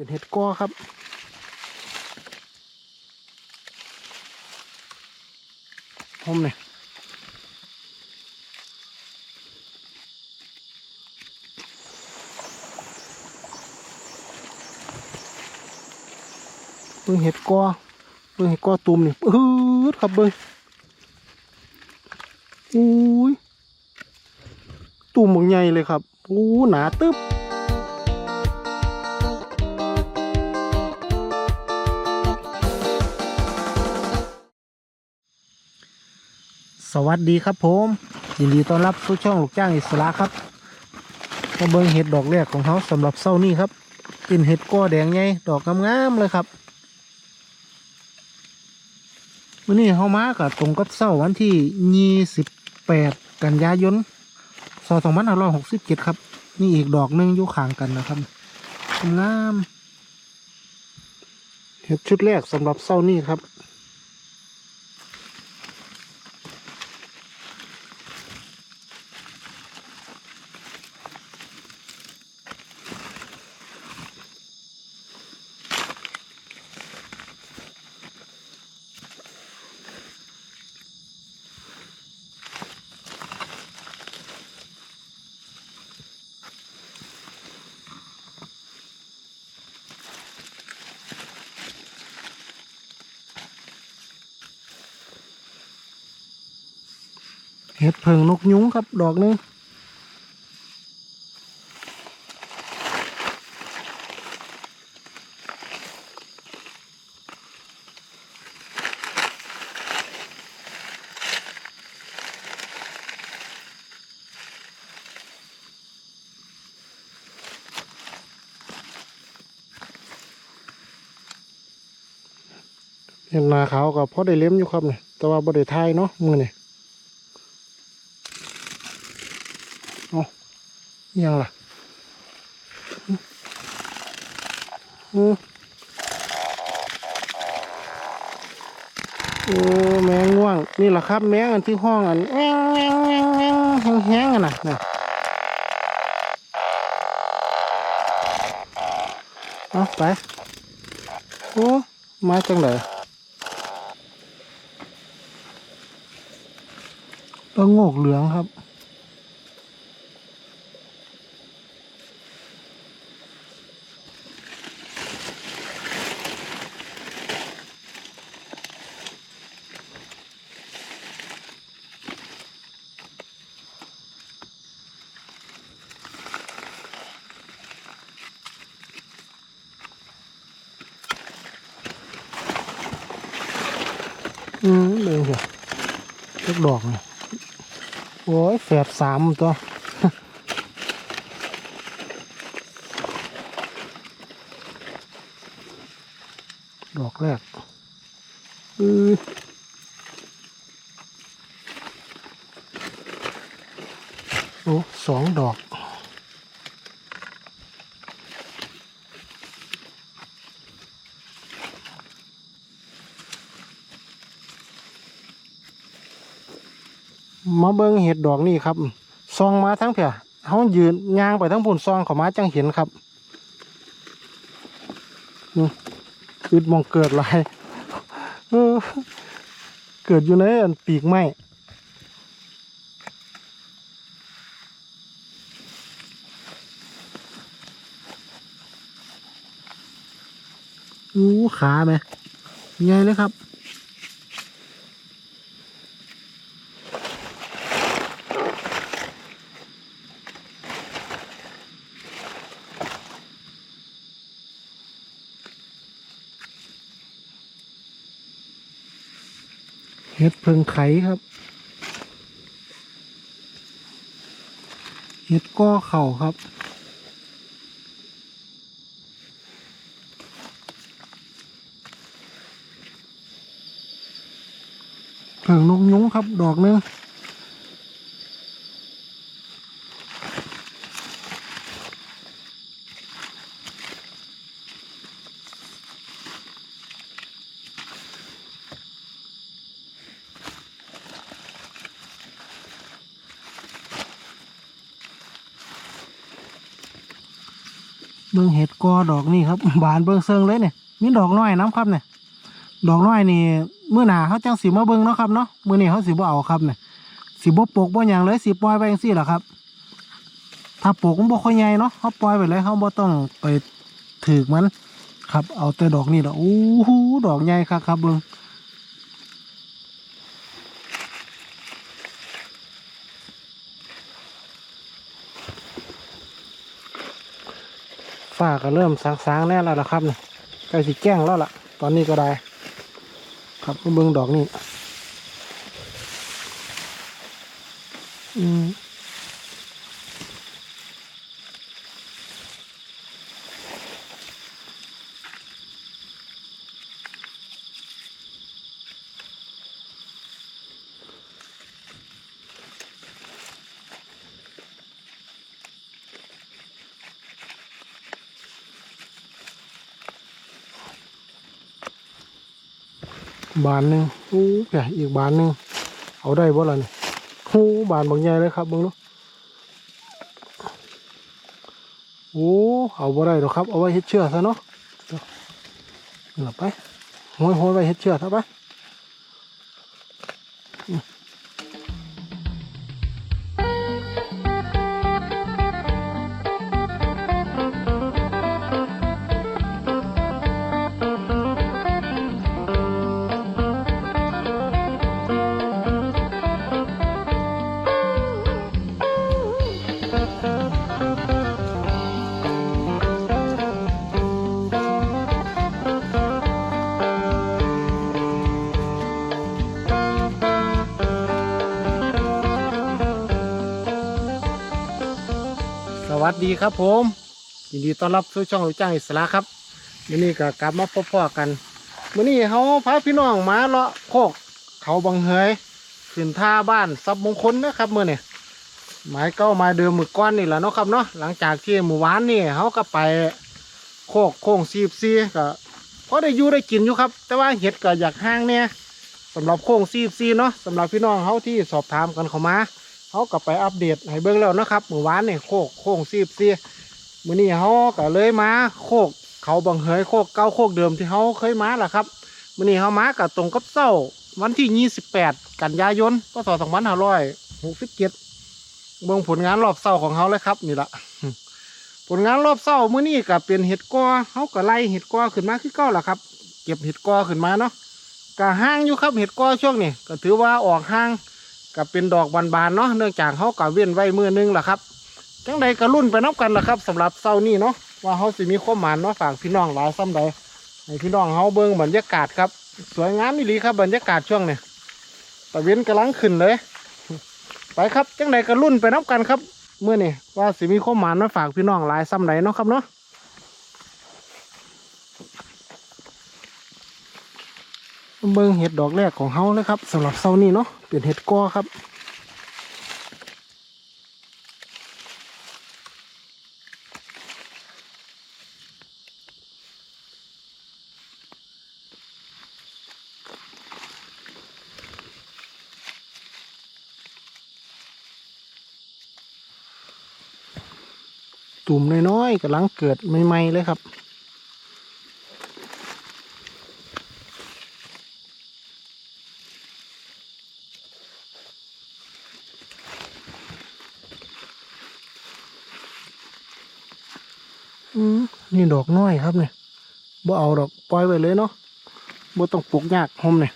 เป็นเห็ดกอครับหอมเนี่ยเบิ่งเห็ดกอเบิ่งเห็ดกอตุ่มนี่ปื๊ดครับเบิ่งอุ้ยตุ่มบางใหญ่เลยครับอู้หนาตึ๊บ สวัสดีครับผมยินดีต้อนรับสู่ช่องลูกจ้างอิสระครับมาเบิ่งเห็ดดอกแรกของเขาสำหรับเส้านี้ครับเป็นเห็ดก้อแดงใหญ่ดอกงามๆเลยครับวันนี้เขามากับตรงกับเส้าวันที่ยี่สิบแปดกันยายนสองพันห้าร้อยหกสิบเจ็ดครับ นี่อีกดอกหนึงอยู่ข้างกันนะครับงามเห็ดชุดแรกสำหรับเส้านี้ครับ เห็ดเพิงนกยุ้งครับ ดอกหนึงเห็นนาขาวกับพอได้เลี้ยมอยู่ครับเนี่ยแต่ว่าบ่ได้ทายเนาะมือเนี่เอาอิห ยังล่ะอือโอ้แมงง่วง นี่แหละครับ แมงอันที่ห้องอันแงงแงงแงงแงงแห้งๆอันน่ะน่ะเอาไป โอ้มาจังเลยต้นโงกเหลืองครับ อืมเลยเหรอเล็ก ดอกนี่โอ้ยแฝดสามตัวดอกแรกอือโอ้สองดอก มาเบิ่งเห็ดดอกนี่ครับซองมาทั้งเพียเขายืนยางไปทั้งพุ่นซองเขามาจังเห็นครับอึดมองเกิดหลายเออเกิดอยู่ในอันปีกไม้อู้ขาไหมใหญ่เลยครับ เห็ดเพิงไข่ครับ เห็ดก้อเข่าครับ เพิงนกยุ้งครับ ดอกนึง เบิ่งเห็ดกอดอกนี่ครับบานเบิ่งเซิงเลยเนี่ยมีดอกน้อยน้ำครับเนี่ยดอกน้อยนี่เมื่อหนาเขาจังสีมาเบิ่งเนาะครับเนาะเมื่อนี้เขาสีบ่เอาครับเนี่ยสีบ่ปลูกบ่หยังเลยสีปล่อยไปจังซี่หละครับ ถ้าปลูกมันบ่ค่อยใหญ่เนาะเขาปล่อยไปเลยเขาบ่ต้องไปถือมันครับ เอาแต่ดอกนี่ดอกอู้หูดอกใหญ่ครับครับเบิ่ง ฝ้าก็เริ่มสางๆแน่แล้วล่ะครับนี่ใกล้สิแก้งแล้วล่ะ ตอนนี้ก็ได้ ครับมาเบิ่งดอกนี่อืม บานหนึ่งโอ้แกอีกบานหนึ่งเอาได้บ่ล่ะนี่โอ้บานบางใหญ่เลยครับเบิ่งดูโอ้เอาบ่ได้หรอกครับเอาไว้เฮ็ดเชือกซะเนาะเดี๋ยวนี่ล่ะไปห้อยห้อยไว้เฮ็ดเชือกซะไป สวัสดีครับผมยินดีต้อนรับสู่ช่องลูกจ้างอิสระครับวันนี้ก็กลับมาพบพ่อกันวันนี้เขาพาพี่น้องมาเลาะโคกเขาบังเฮยขึ้นท่าบ้านซับมงคลนะครับเมื่อเนี่ยหมายเก้ามาเดิมมือก้อนนี่แหละเนาะครับเนาะหลังจากที่หมู่วานนี่เขาก็ไปโคกโค้งซีบซีก็พอได้อยู่ได้กินอยู่ครับ แต่ว่าเห็ดก็อยากห้างเนี่ยสำหรับโค้งซีบซีเนาะสำหรับพี่น้องเขาที่สอบถามกันเขามา เขาก็ไปอัปเดตให้เบิ่งแล้วนะครับเมื่อวานเนี่ยโคกโค้งซีบซีมื้อนี้เขาก็เลยมาโคกเขาบังเหยโคกเก่าโคกเดิมที่เขาเคยมาแหละครับมื้อนี้เขามากับตรงกับเศร้าวันที่ 28 กันยายนพศ2567เบิ่งผลงานรอบเศร้าของเขาเลยครับนี่ละผลงานรอบเศร้ามื้อนี้ก็เป็นเห็ดกอเขาก็ไล่เห็ดกอขึ้นมาคือเก่าแหละครับ เก็บเห็ดกอขึ้นมาเนาะก็ห้างอยู่ครับเห็ดกอช่วงนี้ก็ถือว่าออกห้าง ก็เป็นดอกบานๆเนาะเนื่องจากเขาก็เว้นไว้มือนึงแหละครับจังใดก็รุ่นไปนับกันละครับสำหรับเศร้านี้เนาะว่าเขาสิมีความหมานเนาะฝากพี่น้องหลายซ้ำใดให้พี่น้องเขาเบิ่งบรรยากาศครับ สวยงามนี่ลีครับบรรยากาศช่วงเนี้ตะเวนกำลังขึ้นเลย ไปครับจังใดก็รุ่นไปนับกันครับเมื่อนี่ว่าสิมีความหมานมาฝากพี่น้องหลายซ้ำใดเนาะครับเนาะ เบิ่งเห็ดดอกแรกของเขาเลยครับสำหรับเศร้านี้เนาะเป็นเห็ดกอครับ ตุ่มน้อยๆกำลังเกิดใหม่ๆเลยครับ อืมนี่ ดอกน้อยครับเนี่ยบ่เอาดอกปล่อยไว้เลยเนาะบ่ต้องปลูกยากหอมเนี่ย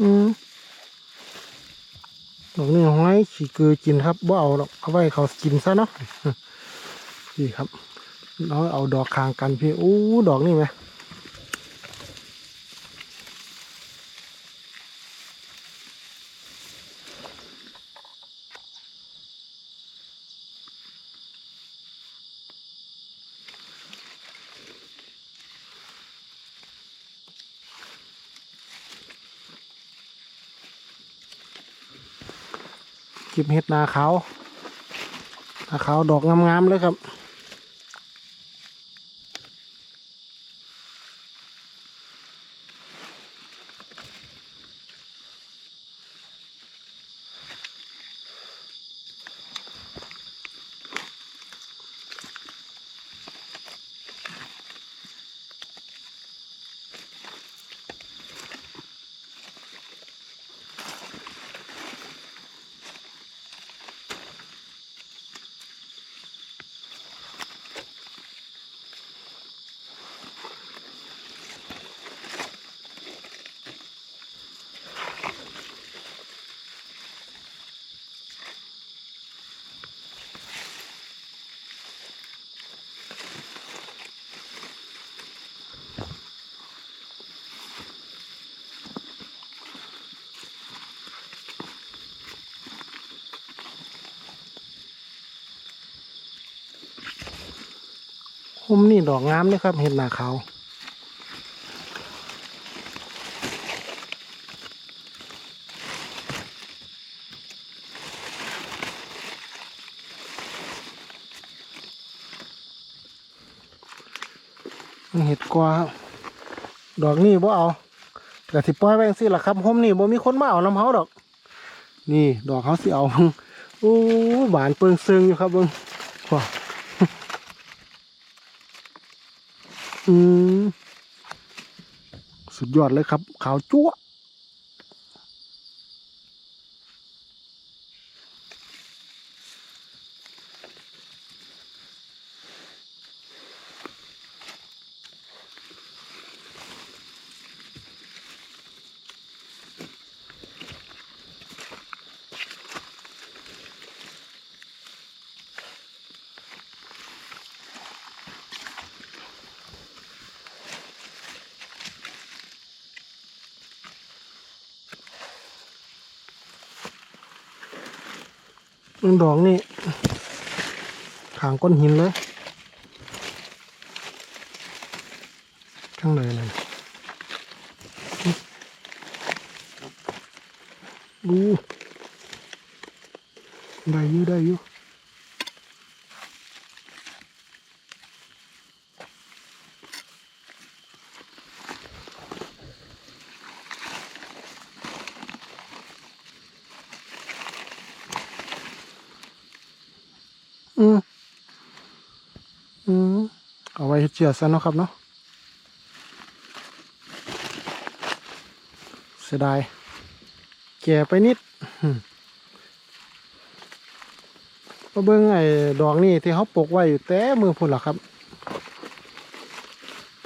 อืม ดอกนี้ห้อยขี่เกือกินครับว่าเอาดอกเอาไว้เขากินซะเนาะนี่ครับเราเอาดอกคางกันพี่อู้ดอกนี่ไหม เก็บเห็ดนาขาวนาขาวดอกงามๆเลยครับ ผมนี่ดอกงามเลยครับเห็ดนาขาวเห็ดกว่าดอกนี่บ่เอาแต่สิปล่อยไปจังซิล่ะครับผมนี่บ่มีคนมาเอาน้ำเฮาดอก นี่ดอกเขาสิเอาโอ้หวานเปิงซึงอยู่ครับเบิ่งว้า อืมสุดยอดเลยครับ ขาวจั๊วะ ดอกนี่ขางก้นหินเลยข้างในเลยดูได้อยู่ได้อยู่อืมอืม เอาไว้เฮ็ดเจือซะเนาะครับเนาะเสียดายแก่ไปนิดมาเบิ่งไอ้ดอกนี่ที่เขาปลูกไว้อยู่แต่มือพุ่นล่ะครับ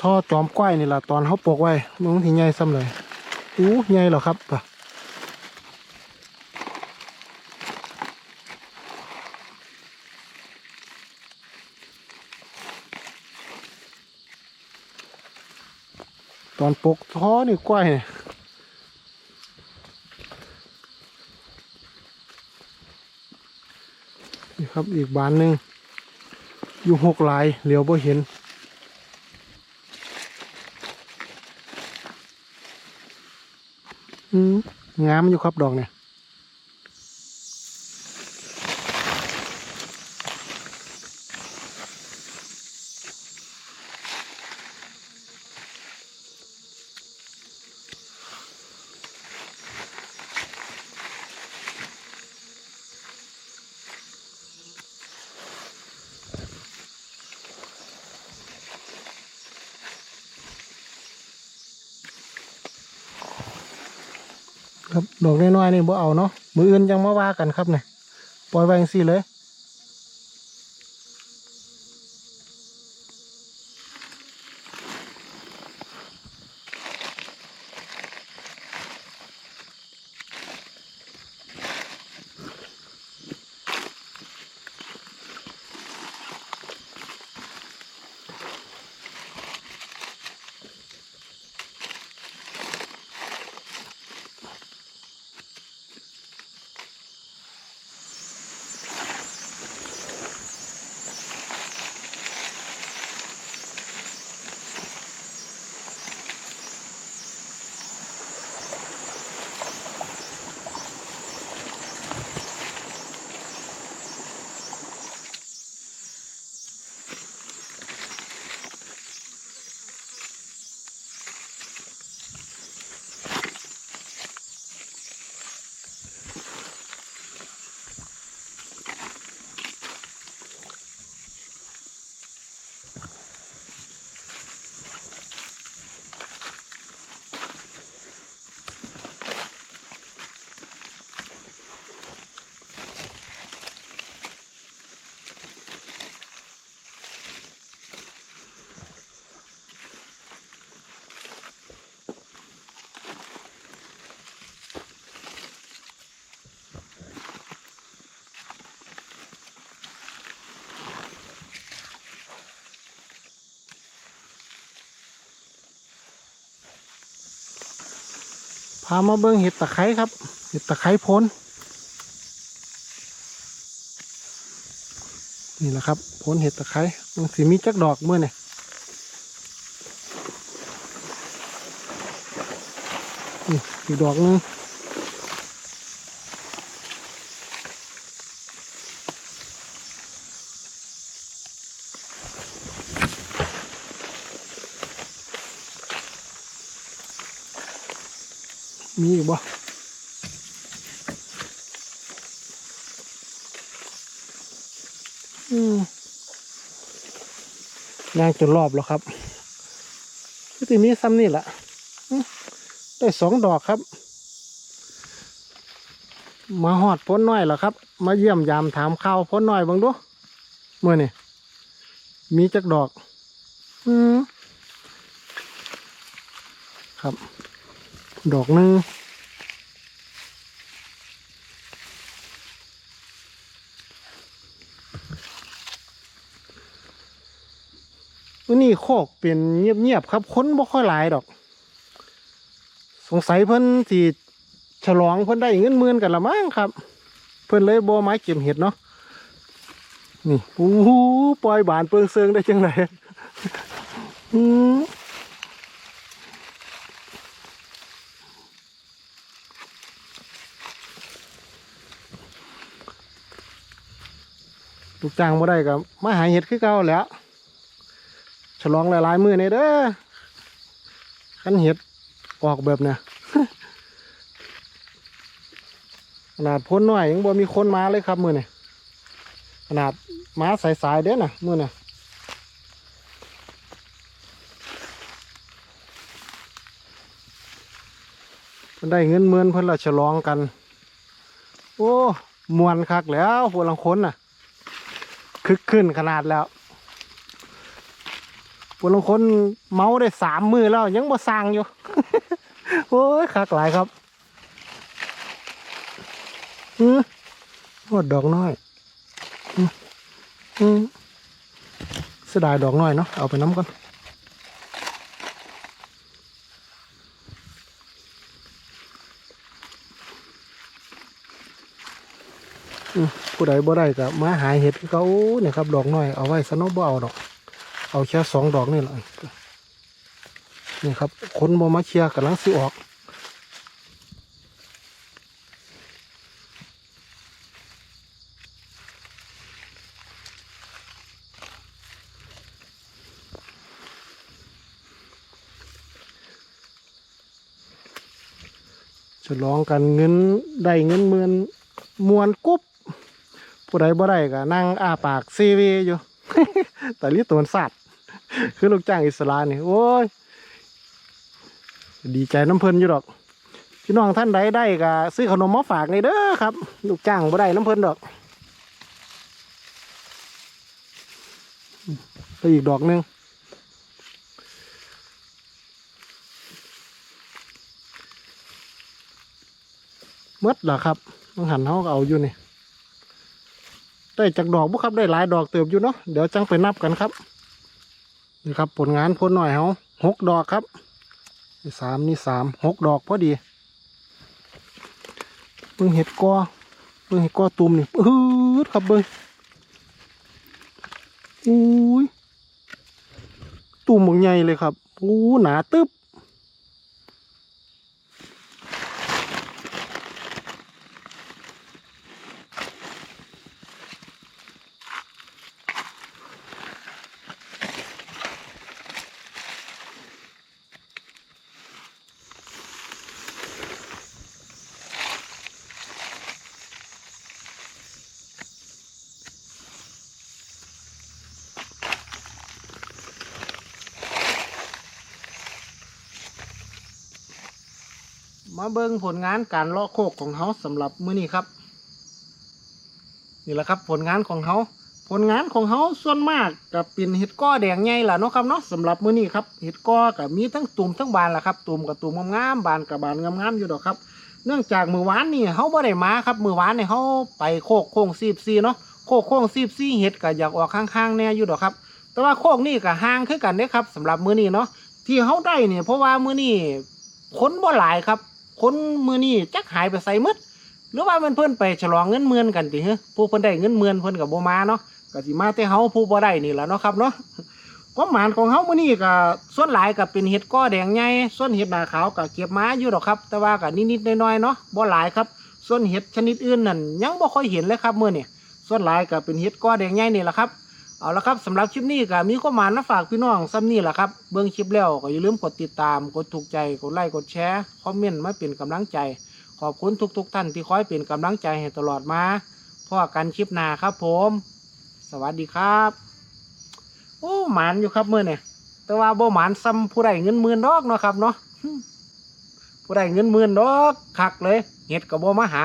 ท่อจอมก้อยนี่แหละตอนเขาปลูกไว้มันถึงใหญ่ซ้ำเลยอู้ใหญ่เหรอครับปะ อนปกท้อนี่กล้วยนี่นี่ครับอีกบานหนึ่งอยู่หกลายเหลียวบ่เห็น งามอยู่ครับดอกเนี่ย ดอกน้อยๆนี่บ่เอาเนาะมืออื่นยังมาว่ากันครับเนี่ยปล่อยไว้จังซี่เลย พามาเบิ้งเห็ดตะไคร้ครับ เห็ดตะไคร้พ้น นี่แหละครับพ้นเห็ดตะไคร้มันสีมีจักดอกเมื่อนี่นี่อีกดอกนึง มีอีกบ่อืมย่างจนรอบแล้วครับก็จะมีซ้ำนี่แหละได้สองดอกครับ มาหอดพ้นน้อยแล้วครับ มาเยี่ยมยามถามข่าวพ้นน้อยบังดูเมื่อนี่มีจักดอก อืมครับ ดอกหนึ่งวันนี้โคกเป็นเงียบๆครับคนบ่ค่อยหลายดอก สงสัยเพิ่นสิฉลองเพิ่นได้เงินหมื่นกันละมั้งครับ เพิ่นเลยบ่ไม้เก็บเห็ดเนาะนี่โอ้โหปล่อยบานเปิงเซิงได้จังไดอืม ลูกจ้างบ่ได้กับมาหาเห็ดคือเก่าแหล้วฉลองหลายๆมือในเด้อขันเห็ดออกแบบเนี้ยขนาดพ้นหน่อยยังบ่มีคนมาเลยครับมือเนี่ยขนาดม้าสายๆเด้อนะมือเนี่เพิ่นได้เงินเมือนเพิ่นละฉลองกัน โอ้มวนคักแล้วพวลังคนน่ะ คึกขึ้นขนาดแล้วพวกลังคนเมาได้สามมือแล้ว ยังบ่สร้างอยู่ โอ้ยคักหลายครับอืมโอดดอกน้อยอืมอืมเสียดายดอกน้อยเนาะเอาไปน้ำก่อน ผู้ใดบ่ได้ก็มาหาเห็ดเขาเนี่ยครับ ดอกน้อยเอาไว้สนบ่เอาดอก เอาแค่สองดอกนี่แหละนี่ครับคนบ่มาเชียร์กำลังสิออกฉลองกันเงินได้เงินหมื่นมวนกุ๊บ ผู้ใดบ่ได้ก็นั่งอ้าปากซีวีอยู่ แต่ลิตัวสัตว์คือลูกจ้างอิสระนี่โอ้ย ดีใจน้ำเพลินอยู่ดอก พี่น้องท่านใดได้ก็ซื้อขนมมาฝากในเด้อครับ ลูกจ้างบ่ได้น้ำเพลินดอกไปอีกดอกหนึงหมดเหรอครับมังหันเขาเอาอยู่นี่ ได้จากดอกบุครับได้หลายดอกเติบอยู่เนาะเดี๋ยวจังไปนับกันครับนี่ครับผลงานพ้นหน่อยเขาหกดอกครับมีสามนี่สามหกดอกพอดีเบิ่งเห็ดกอเบิ่งเห็ดกอตุ่มนี่ปื๊ดครับเบิ่งอุ้ยตุ่มบางใหญ่เลยครับอู้หนาตึบ มาเบิ่งผลงานการเลาะโคกของเขาสำหรับมื้อนี้ครับ นี่แหละครับผลงานของเขาผลงานของเขาส่วนมากกับเป็นเห็ดก้อแดงใหญ่ล่ะเนาะครับเนาะสำหรับมื้อนี้ครับเห็ดก้อกับมีทั้งตุ่มทั้งบานล่ะครับตุ่มกับตุ่มงามๆบานกับบานงามๆอยู่ดอกครับ เนื่องจากมือวานนี่เขาบ่ได้มาครับมือวานเนี่ยเขาไปโคกโค้งซีบซีเนาะโคกโค้งซีบซีเห็ดก็อยากออกข้างๆแน่อยู่ดอกครับ แต่ว่าโคกนี่ก็ห่างคือกันเด้ครับสำหรับมื้อนี้เนาะที่เขาได้เนี่ยเพราะว่ามื้อนี้คนบ่หลายครับ คนมือนี่จักหายไปใส่หมดหรือว่ามันเพิ่นไปฉลองเงินหมื่นกันติฮ้ผู้เพิ่นได้เงินหมื่นเพิ่นก็บ่มาเนาะก็สิมาแต่เฮาผู้บ่ได้นี่แหละเนาะครับเนาะความหมายของเฮามื้อนี้ก็ส่วนหลายก็เป็นเห็ดก้อแดงใหญ่ส่วนเห็ดหน้าขาวก็เก็บมาอยู่ดอกครับ แต่ว่าก็นิดๆน้อยๆเนาะบ่หลายครับ ส่วนเห็ดชนิดอื่นนั่นยังบ่ค่อยเห็นเลยครับมื้อนี้ส่วนหลายก็เป็นเห็ดก้อแดงใหญ่นี่แหละครับ เอาละครับสำหรับคลิปนี้ก็มีข้อมูลมาฝากพี่น้องซ้ำนี่แหละครับ เบิ่งคลิปแล้วก็อย่าลืมกดติดตาม กดถูกใจ กดไลค์ กดแชร์ คอมเมนต์มาเป็นกำลังใจ ขอบคุณทุกๆท่านที่คอยเป็นกำลังใจให้ตลอดมาพอกันคลิปหน้าครับผม สวัสดีครับ โอ้หมานอยู่ครับเมื่อเนี่ยแต่ว่าบ่หมานซ้ำผู้ใดเงินหมื่นดอกเนาะครับเนาะผู้ใดเงินหมื่นดอกคักเลยเห็ดกับบ่มาหา